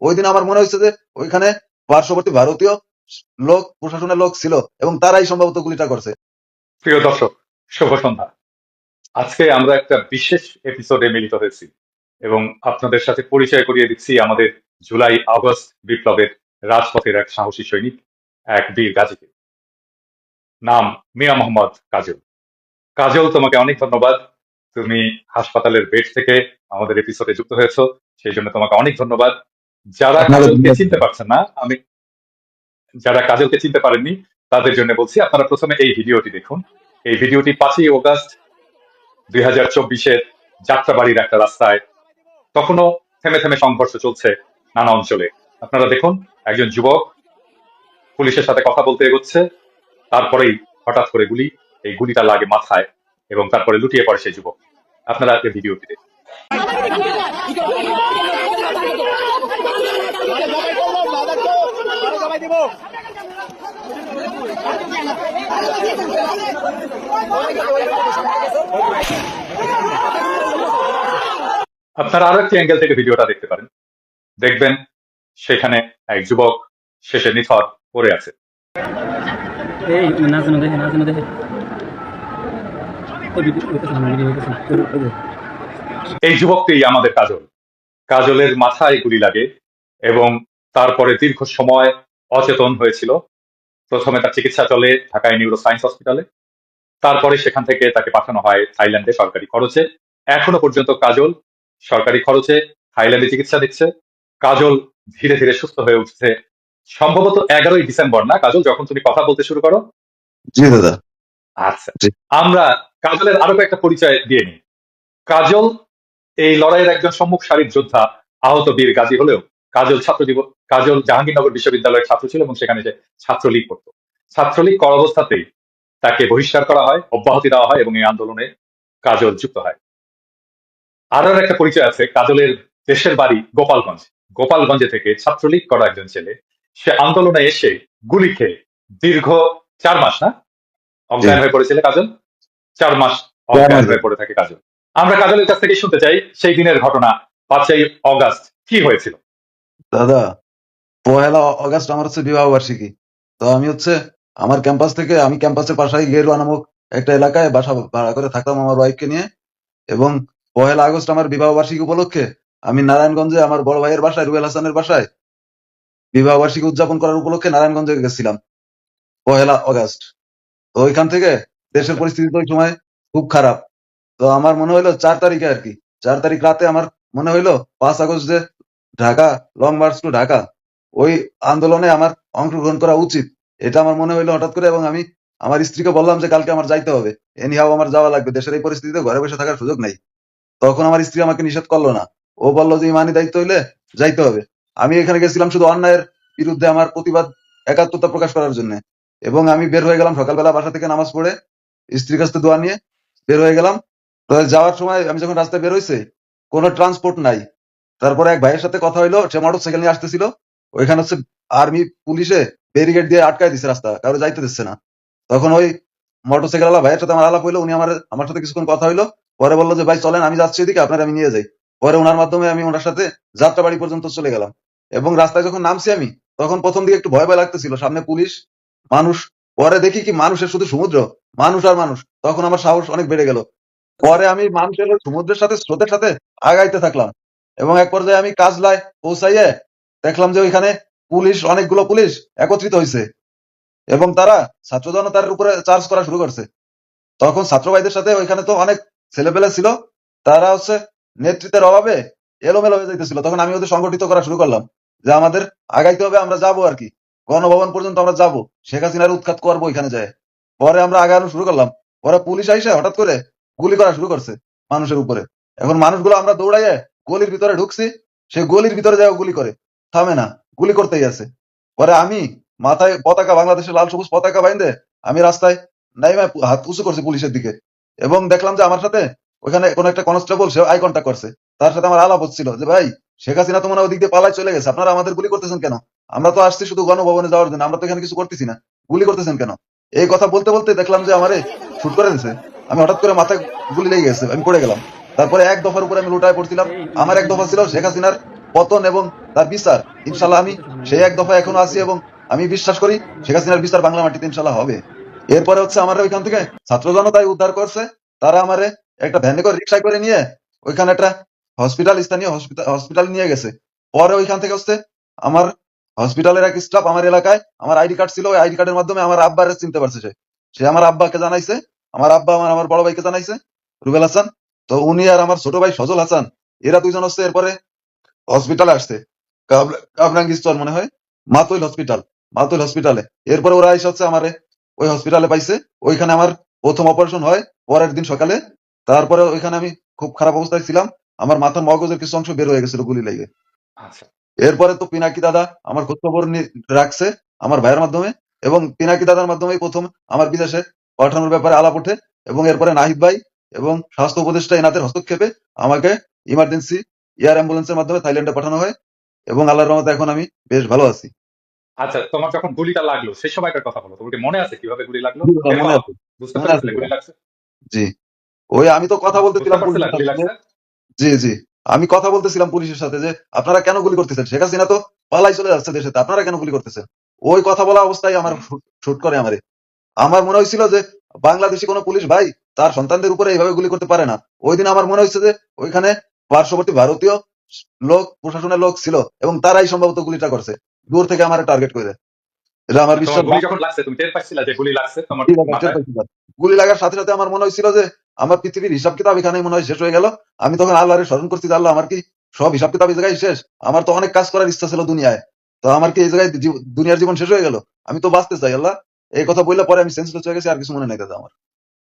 ওই দিন আমার মনে হয়েছে যে ওইখানে পার্শ্ববর্তী ভারতীয় লোক, প্রশাসনের লোক ছিল এবং তারাই সম্ভবত গুলিটা করছে। প্রিয় দর্শক, শুভ সন্ধ্যা। আজকে আমরা একটা বিশেষ এপিসোডে মিলিত হয়েছি এবং আপনাদের সাথে পরিচয় করিয়ে দিচ্ছি আমাদের জুলাই আগস্ট বিপ্লবের রাজপথের এক সাহসী সৈনিক, এক বীর গাজীকে। নাম মিয়া মোহাম্মদ কাজল। কাজল, তোমাকে অনেক ধন্যবাদ। তুমি হাসপাতালের বেড থেকে আমাদের এপিসোডে যুক্ত হয়েছো, সেই জন্য তোমাকে অনেক ধন্যবাদ। যারা কাজলকে চিনতে পারছেন না আমি যারা কাজলকে চিনতে পারেননি তাদের জন্য বলছি আপনারা প্রথমে এই ভিডিওটি দেখুন। এই ভিডিওটি পাঁচই অগাস্ট দুই হাজার চব্বিশের যাত্রাবাড়ির একটা রাস্তায়। তখনও থেমে থেমে সংঘর্ষ চলছে নানা অঞ্চলে। আপনারা দেখুন একজন যুবক পুলিশের সাথে কথা বলতে এগোচ্ছে তারপরেই হঠাৎ করে গুলি এই গুলিটা লাগে মাথায় এবং তারপরে লুটিয়ে পড়ে সেই যুবক। আপনারা এই ভিডিওটি দেখুন। আপনারা আরও একটি অ্যাঙ্গেল থেকে ভিডিওটা দেখতে পারেন। দেখবেন সেখানে এক যুবক শেষে নিথর পড়ে আছে। এই নাচানো দেখে নাচানো দেখে। এই যুবকটি আমাদের কাজল। কাজলের মাথায় গুলি লাগে এবং তারপরে দীর্ঘ সময় অচেতন হয়েছিল। প্রথমে তার চিকিৎসা চলে ঢাকায় নিউরো সায়েন্স হসপিটালে তারপরে সেখান থেকে তাকে পাঠানো হয় থাইল্যান্ডে সরকারি খরচে। এখনও পর্যন্ত কাজল সরকারি খরচে থাইল্যান্ডে চিকিৎসা দিচ্ছে। কাজল ধীরে ধীরে সুস্থ হয়ে উঠছে। সম্ভবত এগারোই ডিসেম্বর না? কাজল যখন তুমি কথা বলতে শুরু করো। জি দাদা। আচ্ছা। আমরা কাজলের আরও একটা পরিচয় দিয়ে নিই। কাজল এই লড়াইয়ের একজন সম্মুখ সারির যোদ্ধা আহত বীর গাজী হলেও কাজল ছাত্র জীবন কাজল জাহাঙ্গীরনগর বিশ্ববিদ্যালয়ের ছাত্র ছিল এবং সেখানে সে ছাত্রলীগ করত। ছাত্রলীগ কর অবস্থাতেই তাকে বহিষ্কার করা হয় অব্যাহতি দেওয়া হয় এবং এই আন্দোলনে কাজল যুক্ত হয়। আরও একটা পরিচয় আছে কাজলের দেশের বাড়ি গোপালগঞ্জ। গোপালগঞ্জে থেকে ছাত্রলীগ করা একজন ছেলে সে আন্দোলনে এসে গুলি খেয়ে দীর্ঘ চার মাস না? অজ্ঞান হয়ে পড়েছিল কাজল? চার মাস। অজ্ঞান হয়ে পড়ে থাকে কাজল। আমরা কাজলের কাছ থেকে শুনতে চাই সেই দিনের ঘটনা পাঁচই অগাস্ট কি হয়েছিল? দাদা, পহেলা অগাস্ট আমার হচ্ছে বিবাহ বার্ষিকী। তো আমি হচ্ছে আমার ক্যাম্পাস থেকে আমি ক্যাম্পাসের পাশে গেরুয়া নামক একটা এলাকায় বাসা ভাড়া করে থাকতাম আমার ওয়াইফকে নিয়ে। এবং পহেলা আগস্ট আমার বিবাহ বার্ষিকী উপলক্ষে আমি নারায়ণগঞ্জে আমার বড় ভাইয়ের বাসায়, রুবেল হাসানের বাসায় বিবাহ বার্ষিকী উদযাপন করার উপলক্ষে নারায়ণগঞ্জে গেছিলাম, পহেলা অগাস্ট। তো ওইখান থেকে দেশের পরিস্থিতি তো ওই সময় খুব খারাপ। তো আমার মনে হইল চার তারিখে আর কি। চার তারিখ রাতে আমার মনে হইল পাঁচ আগস্ট যে Dhaka long march to Dhaka. ওই আন্দোলনে আমার অংশগ্রহণ করা উচিত। এটা আমার মনে হইল হঠাৎ করে এবং আমি আমার স্ত্রীকে বললাম যে কালকে আমার যাইতে হবে। এনিহাও আমার যাওয়া লাগবে। দেশের এই পরিস্থিতিতে ঘরে বসে থাকার সুযোগ নাই। তখন আমার স্ত্রী আমাকে নিষেধ করল না। ও বলল যে, ইমানি দায়িত্ব হইলে যাইতে হবে। আমি এখানে গেছিলাম শুধু অন্যায়ের বিরুদ্ধে আমার প্রতিবাদ একাত্মতা প্রকাশ করার জন্য। এবং আমি বের হয়ে গেলাম সকালবেলা বাসা থেকে নামাজ পড়ে স্ত্রীর কাছ থেকে দোয়া নিয়ে বের হয়ে গেলাম। তো যাওয়ার সময় আমি যখন রাস্তায় বের হয়েছে কোনো ট্রান্সপোর্ট নাই। তারপরে এক ভাইয়ের সাথে কথা হইল, সে মোটর সাইকেল নিয়ে আসতেছিল। ওইখানে হচ্ছে আর্মি পুলিশে ব্যারিকেড দিয়ে আটকায় দিছে রাস্তা, কারও যাইতে দিচ্ছে না। তখন ওই মোটর সাইকেল আলা ভাইয়ের সাথে আমার আলাপ হইল, উনি আমার আমার সাথে কিছুক্ষণ কথা হইল, পরে বলল যে, ভাই, চলেন, আমি যাচ্ছি এদিকে, আপনার আমি নিয়ে যাই। পরে ওনার মাধ্যমে আমি ওনার সাথে যাত্রা বাড়ি পর্যন্ত চলে গেলাম। এবং রাস্তায় যখন নামছি আমি, তখন প্রথম দিকে একটু ভয় ভয় লাগতেছিল, সামনে পুলিশ, মানুষ, পরে দেখি কি মানুষের শুধু সমুদ্র, মানুষ আর মানুষ। তখন আমার সাহস অনেক বেড়ে গেল। পরে আমি মানুষের সমুদ্রের সাথে, স্রোতের সাথে আগাইতে থাকলাম। এবং এক পর্যায়ে আমি কাজলায় পৌঁছাইয়ে দেখলাম যে ওইখানে পুলিশ, অনেকগুলো পুলিশ একত্রিত হয়েছে এবং তারা ছাত্র জনতার উপরে চার্জ করা শুরু করছে। তখন ছাত্র ভাইদের সাথে ওইখানে তো অনেক ছেলেপেলে ছিল, তারা হচ্ছে নেতৃত্বের অভাবে এলোমেলো হয়ে যাইতেছিল। তখন আমি ওদের সংগঠিত করা শুরু করলাম যে আমাদের আগাইতে হবে, আমরা যাব আর কি। গণভবন পর্যন্ত আমরা যাব। শেখ হাসিনার উৎখাত করব ওইখানে যায়। পরে আমরা আগানো শুরু করলাম। পরে পুলিশ আইসে হঠাৎ করে গুলি করা শুরু করছে মানুষের উপরে। এখন মানুষগুলো আমরা দৌড়াইয়ে গলির ভিতরে ঢুকছি সে গলির ভিতরে যায় গুলি করে। থামে না, গুলি করতেই আছে। পরে আমি মাথায় পতাকা, বাংলাদেশের লাল সবুজ পতাকা বাইন্দে আমি রাস্তায় নাইমা হাত উঁচু করছি পুলিশের দিকে। এবং দেখলাম যে আমার সাথে ওখানে কোন একটা কনস্টেবল সে আই কন্ট্যাক্ট করছে। তার সাথে আমার আলাপ হচ্ছিল যে, ভাই, শেখ হাসিনা তো মনে ওদিক দিয়ে পালায় চলে গেছে। আপনারা আমাদের গুলি করতেছেন কেন? আমরা তো আসছি শুধু গণভবনে যাওয়ার জন্য। আমরা তো এখানে কিছু করতেছি না। গুলি করতেছেন কেন? এই কথা বলতে বলতে দেখলাম যে আমারে শুট করে দিছে। আমি হঠাৎ করে মাথায় গুলি লেগে গেছে, আমি পড়ে গেলাম। তারপরে এক দফার উপরে আমি লুটায় পড়ছিলাম। আমার এক দফা ছিল শেখ হাসিনার পতন এবং তার বিচার ইনশাল্লাহ আমি সেই এক দফা এখনও আছি এবং আমি বিশ্বাস করি শেখ হাসিনার বিচার বাংলা মাটিতে ইনশাল্লাহ হবে। এরপরে হচ্ছে আমার ওইখান থেকে ছাত্র জনতাই উদ্ধার করছে। তারা আমারে একটা ভ্যানে করে রিক্সায় করে নিয়ে ওইখানে একটা হসপিটাল স্থানীয় হসপিটাল নিয়ে গেছে। পরে ওইখান থেকে হচ্ছে আমার হসপিটালের এক স্টাফ আমার এলাকায় আমার আইডি কার্ড ছিল, ওই আইডি কার্ডের মাধ্যমে আমার আব্বারে চিনতে পারছে সে। সে আমার আব্বাকে জানাইছে। আমার আব্বা আমার আমার বড় ভাইকে জানাইছে। রুবেল হাসান তো উনি আর আমার ছোট ভাই সজল হাসান এরা দুইজন হচ্ছে এরপরে হসপিটালে আসছে। কাব- কাবরাঙ্গি স্তর মনে হয়? মাতুইল হসপিটাল মাতুইল হসপিটালে এরপরে ওরা এসে হচ্ছে আমারে ওই হসপিটালে পাইছে। ওইখানে আমার প্রথম অপারেশন হয় পরের দিন সকালে। তারপরে ওইখানে আমি খুব খারাপ অবস্থায় ছিলাম। আমার মাথার মগজের কিছু অংশ বের হয়ে গেছিল গুলি লেগে। আচ্ছা। এরপরে তো পিনাকি দাদা আমার খোঁজ খবর রাখছে আমার ভাইয়ের মাধ্যমে এবং পিনাকি দাদার মাধ্যমে প্রথম আমার বিদেশে পাঠানোর ব্যাপারে আলাপ ওঠে এবং এরপরে নাহিদ ভাই এবং স্বাস্থ্য উপদেষ্টা এনাদের হস্তক্ষেপে আমাকে ইমার্জেন্সি এয়ার অ্যাম্বুলেন্সের মাধ্যমে থাইল্যান্ডে পাঠানো হয় এবং আল্লাহর রহমতে এখন আমি বেশ ভালো আছি। আচ্ছা তোমার যখন গুলিটা লাগল সেই কথা বলো। তোমার মনে আছে কীভাবে গুলি লাগল? বুঝতে পারছিলে গুলি লাগছে? জি। ওই আমি তো কথা বলতেছিলাম। জি জি। আমি কথা বলতেছিলাম পুলিশের সাথে যে আপনারা কেন গুলি করতেছেন? শেখ হাসিনা তো পালাই চলে যাচ্ছে দেশে আপনারা কেন গুলি করতেছেন? ওই কথা বলা অবস্থায় আমার শুট করে আমারে। আমার মনে হয়েছিল যে বাংলাদেশি কোনো পুলিশ ভাই তার সন্তানদের উপরে এইভাবে গুলি করতে পারে না। ওই দিন আমার মনে হয়েছে যে ওইখানে পার্শ্ববর্তী ভারতীয় লোক প্রশাসনের লোক ছিল এবং তারাই সম্ভবত গুলিটা করছে। দূর থেকে আমার টার্গেট করে। আমার বিশ্বাস গুলি লাগার সাথে সাথে আমার মনে হয়েছিল যে আমার পৃথিবীর হিসাব কিতাব এখানেই মনে হয় শেষ হয়ে গেল। আমি তখন আল্লাহরে স্মরণ করছি আল্লাহ আমার কি সব হিসাব কিতাব এই জায়গায় শেষ? আমার তো অনেক কাজ করার ইচ্ছা ছিল দুনিয়ায়। তো আমার কি এই জায়গায় দুনিয়ার জীবন শেষ হয়ে গেল? আমি তো বাঁচতে চাই আল্লাহ। এই কথা বললে পরে আমি সেন্সলেস হয়ে গেছি আর কিছু মনে নাই দাদা আমার।